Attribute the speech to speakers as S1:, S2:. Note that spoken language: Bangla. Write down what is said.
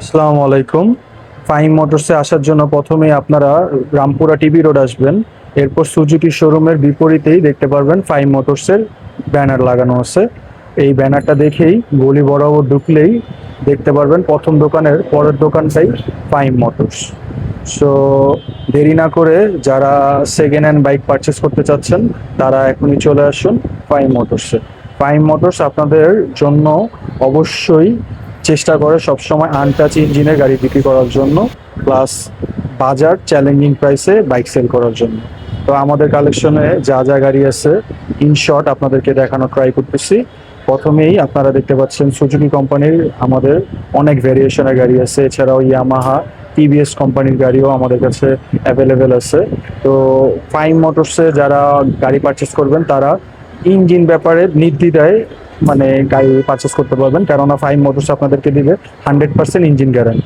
S1: আসসালামু আলাইকুম। ফাইম মোটরসে আসার জন্য প্রথমেই আপনারা রামপুরা টিবি রোড আসবেন। এরপর সুজুকি শোরুমের বিপরীতেই দেখতে পারবেন ফাইম মোটরসের ব্যানার লাগানো আছে। এই ব্যানারটা দেখেই গলি বরাবর ঢুকলেই দেখতে পারবেন প্রথম দোকানের পরের দোকানটাই ফাইম মোটরস। সো দেরি না করে যারা সেকেন্ড হ্যান্ড বাইক পারচেস করতে চাচ্ছেন, তারা এখনই চলে আসুন ফাইম মোটরসে। ফাইম মোটরস আপনাদের জন্য অবশ্যই চেষ্টা করে সবসময় আনটাচ ইঞ্জিনের গাড়ি বিক্রি করার জন্য, প্লাস বাজার চ্যালেঞ্জিং প্রাইসে বাইক সেল করার জন্য। তো আমাদের কালেকশনে যা যা গাড়ি আছে ইন শর্ট আপনাদেরকে দেখানো ট্রাই করতেছি। প্রথমেই আপনারা দেখতে পাচ্ছেন সুজুকি কোম্পানির আমাদের অনেক ভেরিয়েশনের গাড়ি আছে। এছাড়াও ইয়ামাহা টিভিএস কোম্পানির গাড়িও আমাদের কাছে অ্যাভেলেবেল আছে। তো ফাইম মোটরসে যারা গাড়ি পারচেস করবেন, তারা ইঞ্জিন ব্যাপারে নির্দ্বিধায় মানে গাড়ি পারচেস করতে পারবেন। কেননা ফাইন মোটরস আপনাদেরকে দিবে। Hundred percent engine guarantee